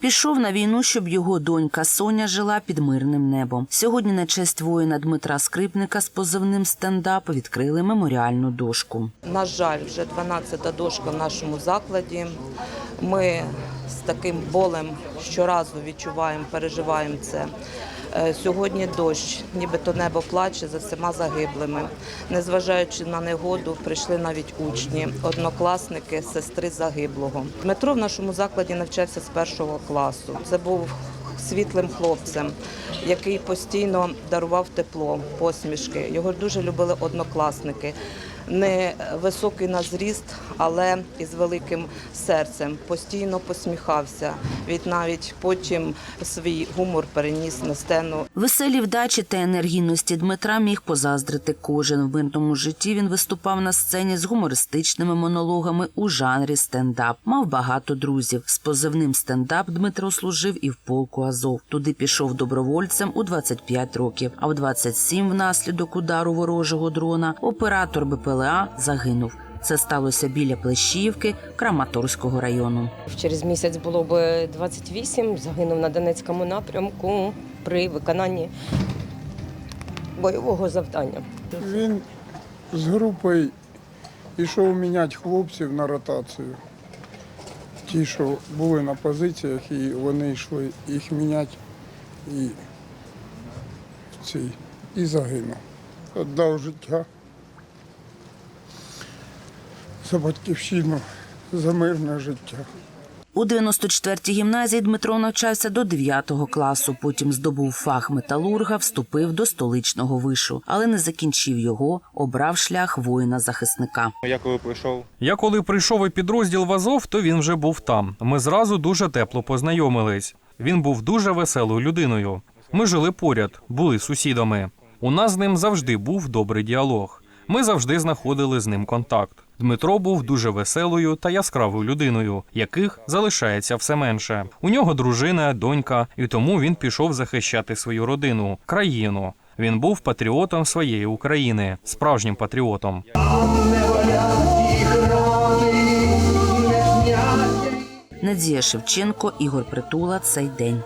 Пішов на війну, щоб його донька Соня жила під мирним небом. Сьогодні на честь воїна Дмитра Скрипника з позивним стендап відкрили меморіальну дошку. На жаль, вже 12-та дошка в нашому закладі. Ми з таким болем щоразу відчуваємо, переживаємо це. Е, Сьогодні дощ, нібито небо плаче за всіма загиблими. Незважаючи на негоду, прийшли навіть учні, однокласники, сестри загиблого. Дмитро в нашому закладі навчався з першого класу. Це був світлим хлопцем, який постійно дарував тепло, посмішки. Його дуже любили однокласники. Не високий на зріст, але із великим серцем. Постійно посміхався. Він навіть потім свій гумор переніс на сцену Веселі вдачі та енергійності Дмитра міг позаздрити кожен. В мирному житті він виступав на сцені з гумористичними монологами у жанрі стендап. Мав багато друзів. З позивним стендап Дмитро служив і в полку Азов. Туди пішов добровольцем у 25 років. А в 27 внаслідок удару ворожого дрона оператор БПЛА загинув. Це сталося біля Плещівки Краматорського району. Через місяць було б 28, загинув на Донецькому напрямку при виконанні бойового завдання. Він з групою йшов міняти хлопців на ротацію. Ті, що були на позиціях, і вони йшли їх міняти і, і загинув. Віддав життя за батьківщину, за мирне життя. У 94-й гімназії Дмитро навчався до 9 класу. Потім здобув фах металурга, вступив до столичного вишу, але не закінчив його, обрав шлях воїна-захисника. Я коли прийшов, Я коли прийшов у підрозділ в Азов, то він вже був там. Ми зразу дуже тепло познайомились. Він був дуже веселою людиною. Ми жили поряд, були сусідами. У нас з ним завжди був добрий діалог. Ми завжди знаходили з ним контакт. Дмитро був дуже веселою та яскравою людиною, яких залишається все менше. У нього дружина, донька, і тому він пішов захищати свою родину, країну. Він був патріотом своєї України, справжнім патріотом. Надія Шевченко, Ігор Притула. Цей день.